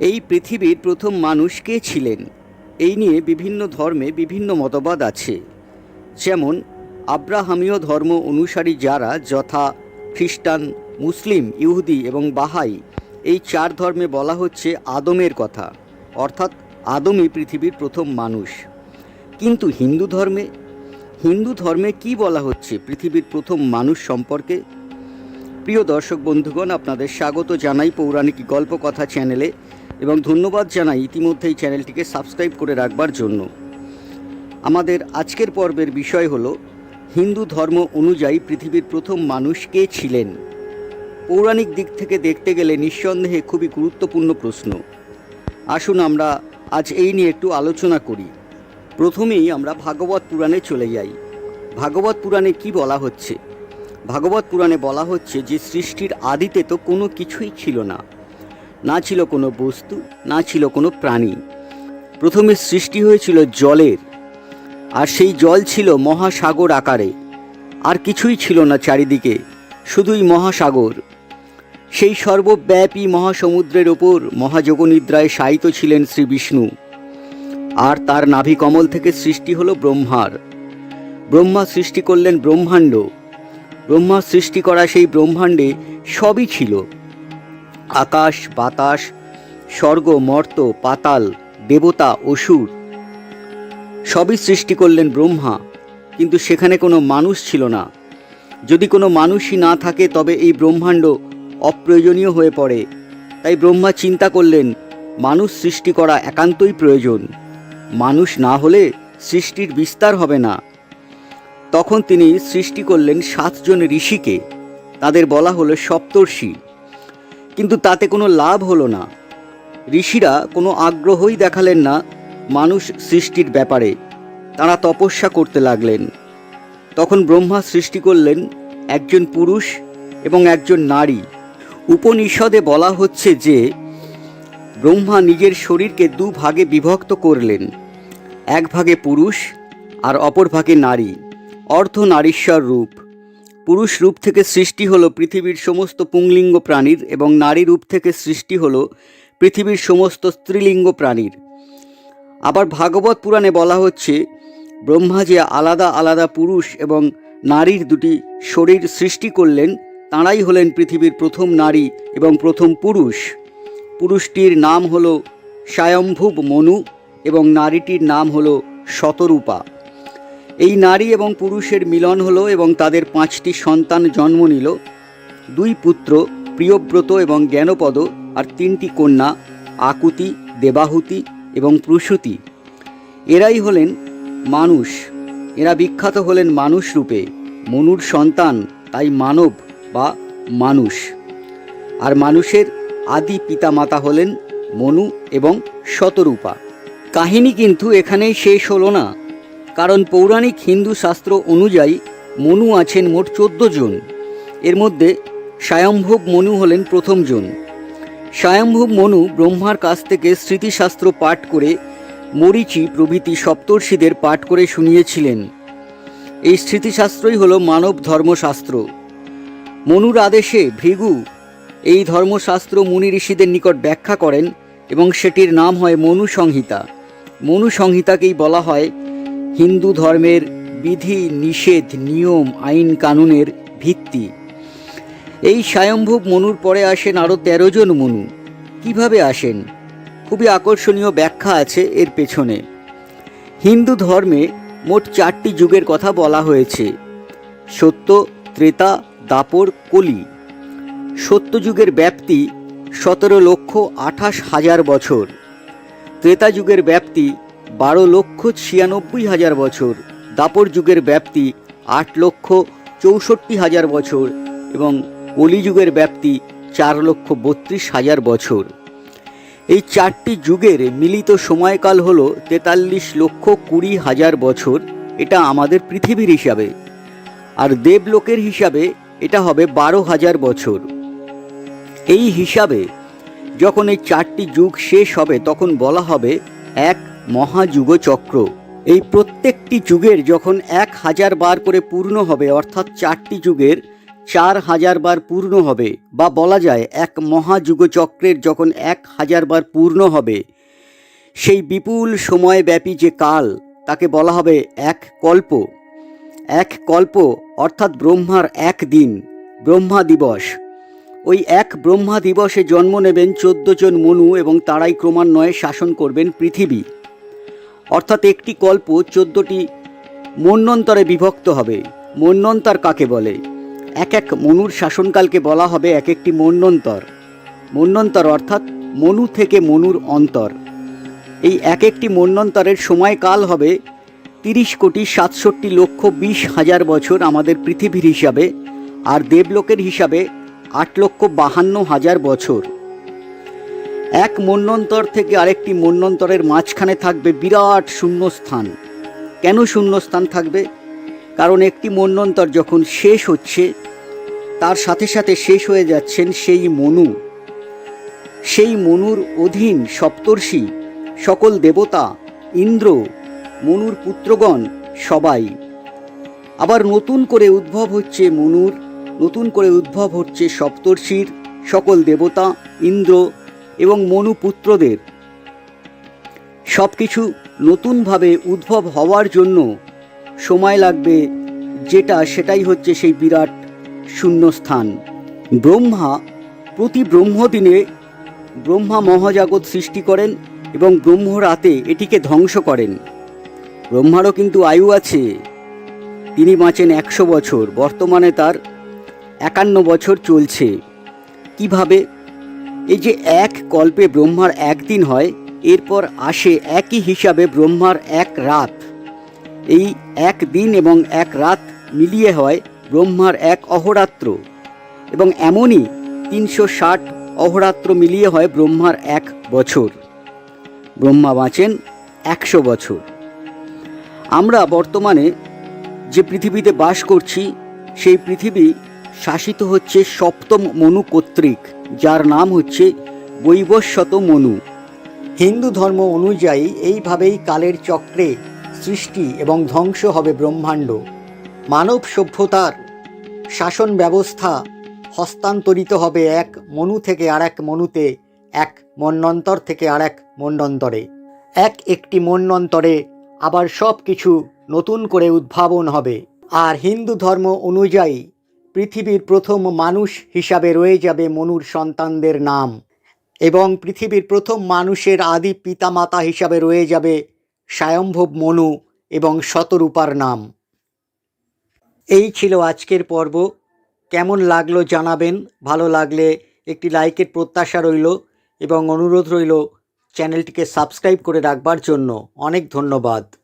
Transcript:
এই পৃথিবীর প্রথম মানুষ কে ছিলেন? এই নিয়ে বিভিন্ন ধর্মে বিভিন্ন মতবাদ আছে। যেমন, আব্রাহামীয় ধর্ম অনুসারী যারা যথা খ্রিস্টান, মুসলিম, ইহুদি এবং বাহাই, এই চার ধর্মে বলা হচ্ছে আদমের কথা, অর্থাৎ আদমই পৃথিবীর প্রথম মানুষ। কিন্তু হিন্দু ধর্মে? হিন্দু ধর্মে কি বলা হচ্ছে পৃথিবীর প্রথম মানুষ সম্পর্কে? প্রিয় দর্শক বন্ধুগণ, আপনাদের স্বাগত জানাই পৌরাণিক গল্প কথা চ্যানেলে। এবং ধন্যবাদ জানাই ইতিমধ্যে এই চ্যানেলটিকে সাবস্ক্রাইব করে রাখবার জন্য। আমাদের আজকের পর্বের বিষয় হলো, হিন্দু ধর্ম অনুযায়ী পৃথিবীর প্রথম মানুষ কে ছিলেন? পৌরাণিক দিক থেকে দেখতে গেলে নিঃসন্দেহে খুবই গুরুত্বপূর্ণ প্রশ্ন। আসুন আমরা আজ এই নিয়ে একটু আলোচনা করি। প্রথমেই আমরা ভাগবত পুরাণে চলে যাই। ভাগবত পুরাণে কি বলা হচ্ছে? ভাগবত পুরাণে বলা হচ্ছে যে সৃষ্টির আদিতে তো কোনো কিছুই ছিল না। না ছিল কোনো বস্তু, না ছিল কোনো প্রাণী। প্রথমে সৃষ্টি হয়েছিল জলের, আর সেই জল ছিল মহাসাগর আকারে। আর কিছুই ছিল না চারিদিকে, শুধুই মহাসাগর। সেই সর্বব্যাপী মহাসমুদ্রের ওপর মহাযোগনিদ্রায় শায়িত ছিলেন শ্রী বিষ্ণু আর তার নাভি কমল থেকে সৃষ্টি হল ব্রহ্মার। ব্রহ্মা সৃষ্টি করলেন ব্রহ্মাণ্ড। ব্রহ্মা সৃষ্টি করা সেই ব্রহ্মাণ্ডে সবই ছিল। আকাশ, বাতাস, স্বর্গ, মর্ত, পাতাল, দেবতা, অসুর, সবই সৃষ্টি করলেন ব্রহ্মা। কিন্তু সেখানে কোনো মানুষ ছিল না। যদি কোনো মানুষই না থাকে, তবে এই ব্রহ্মাণ্ড অপ্রয়োজনীয় হয়ে পড়ে। তাই ব্রহ্মা চিন্তা করলেন, মানুষ সৃষ্টি করা একান্তই প্রয়োজন। মানুষ না হলে সৃষ্টির বিস্তার হবে না। তখন তিনি সৃষ্টি করলেন সাতজন ঋষিকে। তাদের বলা হলো সপ্তর্ষি। কিন্তু তাতে কোনো লাভ হলো না। ঋষিরা কোনো আগ্রহই দেখালেন না মানুষ সৃষ্টির ব্যাপারে। তারা তপস্যা করতে লাগলেন। তখন ব্রহ্মা সৃষ্টি করলেন একজন পুরুষ এবং একজন নারী। উপনিষদে বলা হচ্ছে যে, ব্রহ্মা নিজের শরীরকে দু ভাগে বিভক্ত করলেন। এক ভাগে পুরুষ আর অপর ভাগে নারী। অর্ধ নারীশ্বর রূপ। পুরুষ রূপ থেকে সৃষ্টি হলো পৃথিবীর সমস্ত পুংলিঙ্গ প্রাণীর এবং নারী রূপ থেকে সৃষ্টি হলো পৃথিবীর সমস্ত স্ত্রীলিঙ্গ প্রাণীর। আবার ভাগবত পুরাণে বলা হচ্ছে, ব্রহ্মা যে আলাদা আলাদা পুরুষ এবং নারীর দুটি শরীর সৃষ্টি করলেন, তাঁরাই হলেন পৃথিবীর প্রথম নারী এবং প্রথম পুরুষ। পুরুষটির নাম হলো স্বয়ম্ভুব মনু এবং নারীটির নাম হলো শতরূপা। এই নারী এবং পুরুষের মিলন হলো এবং তাদের পাঁচটি সন্তান জন্ম নিল। দুই পুত্র, প্রিয়ব্রত এবং জ্ঞানপদ, আর তিনটি কন্যা, আকুতি, দেবাহুতি এবং প্রসূতি। এরাই হলেন মানুষ। এরা বিখ্যাত হলেন মানুষ রূপে। মনুর সন্তান, তাই মানব বা মানুষ। আর মানুষের আদি পিতামাতা হলেন মনু এবং শতরূপা। কাহিনী কিন্তু এখানেই শেষ হলো না। কারণ পৌরাণিক হিন্দু শাস্ত্র অনুযায়ী মনু আছেন মোট চোদ্দ জন। এর মধ্যে স্বয়ম্ভব মনু হলেন প্রথম জন। স্বয়ম্ভব মনু ব্রহ্মার কাছ থেকে স্মৃতিশাস্ত্র পাঠ করে মরিচি প্রভৃতি সপ্তর্ষিদের পাঠ করে শুনিয়েছিলেন। এই স্মৃতিশাস্ত্রই হলো মানব ধর্মশাস্ত্র। মনুর আদেশে ভৃগু এই ধর্মশাস্ত্র মুনি ঋষিদের নিকট ব্যাখ্যা করেন এবং সেটির নাম হয় মনু সংহিতা মনু সংহিতাকেই বলা হয় হিন্দু ধর্মের বিধি, নিষেধ, নিয়ম, আইন, কানুনের ভিত্তি। এই স্বয়ম্ভব মনুর পরে আসেন আরও তেরো জন মনু। কীভাবে আসেন? খুবই আকর্ষণীয় ব্যাখ্যা আছে এর পেছনে। হিন্দু ধর্মে মোট চারটি যুগের কথা বলা হয়েছে। সত্য, ত্রেতা, দাপর, কলি। সত্য যুগের ব্যাপ্তি সতেরো লক্ষ আঠাশ হাজার বছর। ত্রেতা যুগের ব্যাপ্তি বারো লক্ষ ছিয়ানব্বই হাজার বছর, দাপর যুগের ব্যাপ্তি আট লক্ষ চৌষট্টি হাজার বছর এবং কলিযুগের ব্যাপ্তি চার লক্ষ বত্রিশ হাজার বছর। এই চারটি যুগের মিলিত সময়কাল হল তেতাল্লিশ লক্ষ কুড়ি হাজার বছর, এটা আমাদের পৃথিবীর হিসাবে। আর দেবলোকের হিসাবে এটা হবে বারো হাজার বছর। এই হিসাবে যখন এই চারটি যুগ শেষ হবে, তখন বলা হবে এক মহাযুগ চক্র এই প্রত্যেকটি যুগের যখন এক হাজার বার করে পূর্ণ হবে, অর্থাৎ চারটি যুগের চার হাজার বার পূর্ণ হবে, বা বলা যায় এক মহাযুগচক্রের যখন এক হাজার বার পূর্ণ হবে, সেই বিপুল সময়ব্যাপী যে কাল, তাকে বলা হবে এক কল্প। এক কল্প অর্থাৎ ব্রহ্মার এক দিন, ব্রহ্মা দিবস। ওই এক ব্রহ্মা দিবসে জন্ম নেবেন চোদ্দ জন মনু এবং তারাই ক্রমান্বয়ে শাসন করবেন পৃথিবী। অর্থাৎ একটি কল্প চোদ্দটি মন্বন্তরে বিভক্ত হবে। মন্বন্তর কাকে বলে? এক এক মনুর শাসনকালকে বলা হবে এক একটি মন্যন্তর মন্বন্তর অর্থাৎ মনু থেকে মনুর অন্তর। এই এক একটি মন্বন্তরের সময়কাল হবে তিরিশ কোটি সাতষট্টি লক্ষ বিশ হাজার বছর আমাদের পৃথিবীর হিসাবে, আর দেবলোকের হিসাবে আট লক্ষ বাহান্ন হাজার বছর। এক মন্বন্তর থেকে আরেকটি মন্বন্তরের মাঝখানে থাকবে বিরাট শূন্যস্থান। কেন শূন্যস্থান থাকবে? কারণ একটি মন্বন্তর যখন শেষ হচ্ছে, তার সাথে সাথে শেষ হয়ে যাচ্ছেন সেই মনু। সেই মনুর অধীন সপ্তর্ষি, সকল দেবতা, ইন্দ্র, মনুর পুত্রগণ, সবাই। আবার নতুন করে উদ্ভব হচ্ছে মনুর, নতুন করে উদ্ভব হচ্ছে সপ্তর্ষির, সকল দেবতা, ইন্দ্র এবং মনু পুত্রদের সব কিছু নতুনভাবে উদ্ভব হওয়ার জন্য সময় লাগবে যেটা সেটাই হচ্ছে সেই বিরাট শূন্যস্থান। ব্রহ্মা প্রতি ব্রহ্মদিনে ব্রহ্মা মহাজাগত সৃষ্টি করেন এবং ব্রহ্ম রাতে এটিকে ধ্বংস করেন। ব্রহ্মারও কিন্তু আয়ু আছে। তিনি বাঁচেন একশো বছর। বর্তমানে তার একান্ন বছর চলছে। কীভাবে? এই যে এক কল্পে ব্রহ্মার একদিন হয়, এরপর আসে একই হিসাবে ব্রহ্মার এক রাত। এই এক দিন এবং এক রাত মিলিয়ে হয় ব্রহ্মার এক অহরাত্র। এবং এমনই তিনশো ষাট অহরাত্র মিলিয়ে হয় ব্রহ্মার এক বছর। ব্রহ্মা বাঁচেন একশো বছর। আমরা বর্তমানে যে পৃথিবীতে বাস করছি, সেই পৃথিবী শাসিত হচ্ছে সপ্তম মনু কর্তৃক। যার নাম হচ্ছে বৈবস্বত মনু হিন্দু ধর্ম অনুযায়ী এইভাবেই কালের চক্রে সৃষ্টি এবং ধ্বংস হবে ব্রহ্মাণ্ড। মানব সভ্যতার শাসন ব্যবস্থা হস্তান্তরিত হবে এক মনু থেকে আর এক মনুতে, এক মন্বন্তর থেকে আর এক মন্বন্তরে এক একটি মন্বন্তরে আবার সব কিছু নতুন করে উদ্ভাবন হবে। আর হিন্দু ধর্ম অনুযায়ী পৃথিবীর প্রথম মানুষ হিসাবে রয়ে যাবে মনুর সন্তানদের নাম এবং পৃথিবীর প্রথম মানুষের আদি পিতামাতা হিসাবে রয়ে যাবে স্বয়ম্ভব মনু এবং শতরূপার নাম। এই ছিল আজকের পর্ব। কেমন লাগল জানাবেন। ভালো লাগলে একটি লাইকের প্রত্যাশা রইল এবং অনুরোধ রইল চ্যানেলটিকে সাবস্ক্রাইব করে রাখবার জন্য। অনেক ধন্যবাদ।